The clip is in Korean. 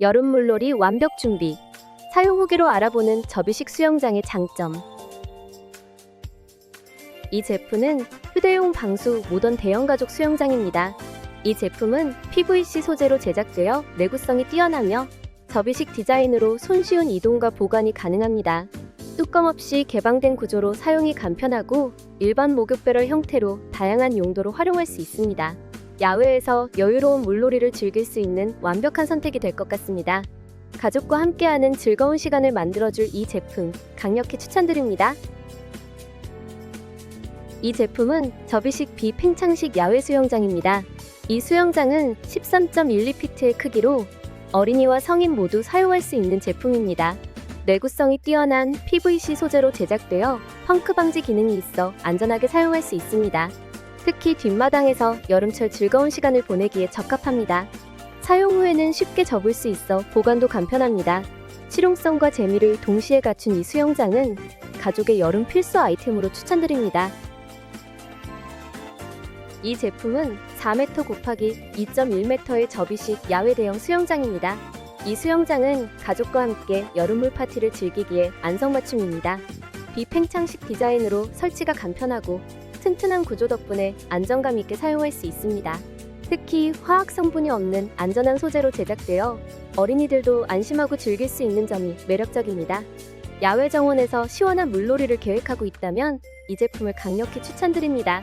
여름 물놀이 완벽 준비. 사용 후기로 알아보는 접이식 수영장의 장점. 이 제품은 휴대용 방수 모던 대형 가족 수영장입니다. 이 제품은 PVC 소재로 제작되어 내구성이 뛰어나며 접이식 디자인으로 손쉬운 이동과 보관이 가능합니다. 뚜껑 없이 개방된 구조로 사용이 간편하고 일반 목욕 배럴 형태로 다양한 용도로 활용할 수 있습니다. 야외에서 여유로운 물놀이를 즐길 수 있는 완벽한 선택이 될 것 같습니다. 가족과 함께하는 즐거운 시간을 만들어줄 이 제품 강력히 추천드립니다. 이 제품은 접이식 비팽창식 야외 수영장입니다. 이 수영장은 13.12피트의 크기로 어린이와 성인 모두 사용할 수 있는 제품입니다. 내구성이 뛰어난 PVC 소재로 제작되어 펑크 방지 기능이 있어 안전하게 사용할 수 있습니다. 특히 뒷마당에서 여름철 즐거운 시간을 보내기에 적합합니다. 사용 후에는 쉽게 접을 수 있어 보관도 간편합니다. 실용성과 재미를 동시에 갖춘 이 수영장은 가족의 여름 필수 아이템으로 추천드립니다. 이 제품은 4m 곱하기 2.1m의 접이식 야외 대형 수영장입니다. 이 수영장은 가족과 함께 여름물 파티를 즐기기에 안성맞춤입니다. 비팽창식 디자인으로 설치가 간편하고 튼튼한 구조 덕분에 안정감 있게 사용할 수 있습니다. 특히 화학 성분이 없는 안전한 소재로 제작되어 어린이들도 안심하고 즐길 수 있는 점이 매력적입니다. 야외 정원에서 시원한 물놀이를 계획하고 있다면 이 제품을 강력히 추천드립니다.